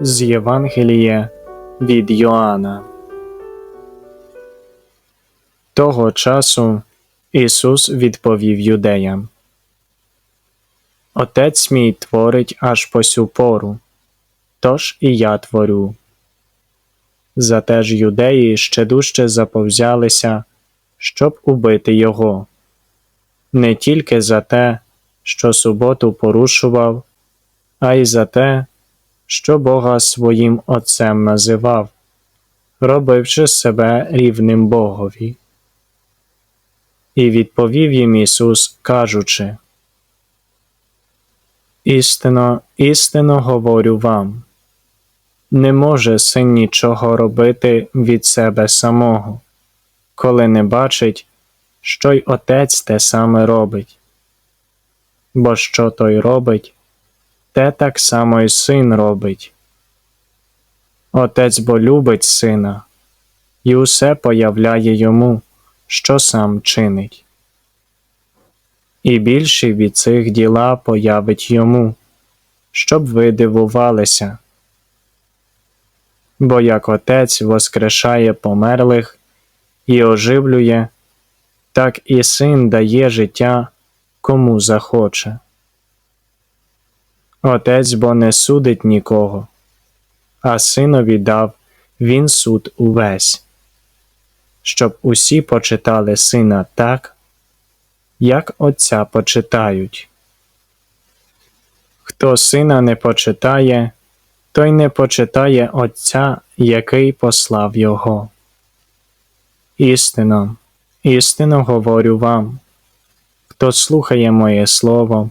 З Євангелія від Йоанна. Того часу Ісус відповів юдеям Отець мій творить аж по сю пору, тож і я творю. Зате ж юдеї ще дужче заповзялися, щоб убити його, не тільки за те, що суботу порушував, а й за те, що Бога своїм Отцем називав, робивши себе рівним Богові. І відповів їм Ісус, кажучи, Істинно, істинно говорю вам, не може син нічого робити від себе самого, коли не бачить, що й Отець те саме робить. Бо що той робить, те так само й син робить. Отець бо любить сина, і усе появляє йому, що сам чинить. І більші від цих діла появить йому, щоб ви дивувалися. Бо як Отець воскрешає померлих і оживлює, так і син дає життя кому захоче. Отець бо не судить нікого, а синові дав він суд увесь, щоб усі почитали сина так, як Отця почитають. Хто сина не почитає, той не почитає Отця, який послав його. Істинно, істинно говорю вам, хто слухає моє слово,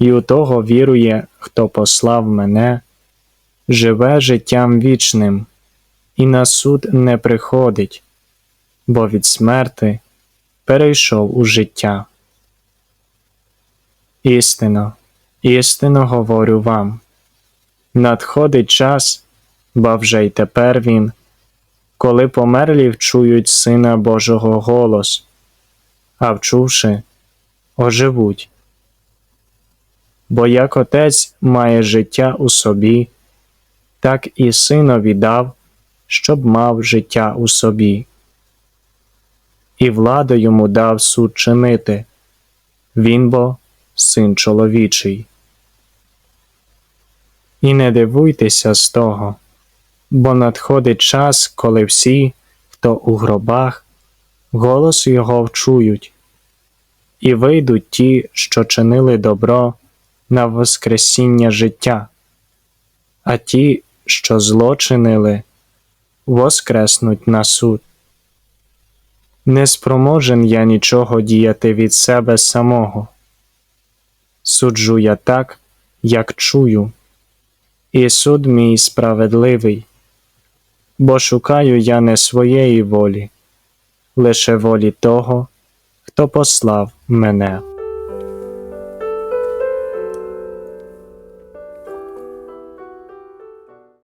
і у того вірує, хто послав мене, живе життям вічним, і на суд не приходить, бо від смерти перейшов у життя. Істинно, істинно говорю вам, надходить час, бо вже й тепер він, коли померлі вчують Сина Божого голос, а вчувши, оживуть. Бо як Отець має життя у собі, так і Синові дав, щоб мав життя у собі. І владу йому дав суд чинити, він бо син чоловічий. І не дивуйтеся з того, бо надходить час, коли всі, хто у гробах, голос його вчують, і вийдуть ті, що чинили добро на Воскресіння життя, а ті, що зло чинили, воскреснуть на суд. Не спроможен я нічого діяти від себе самого. Суджу я так, як чую, і суд мій справедливий, бо шукаю я не своєї волі, лише волі того, хто послав мене.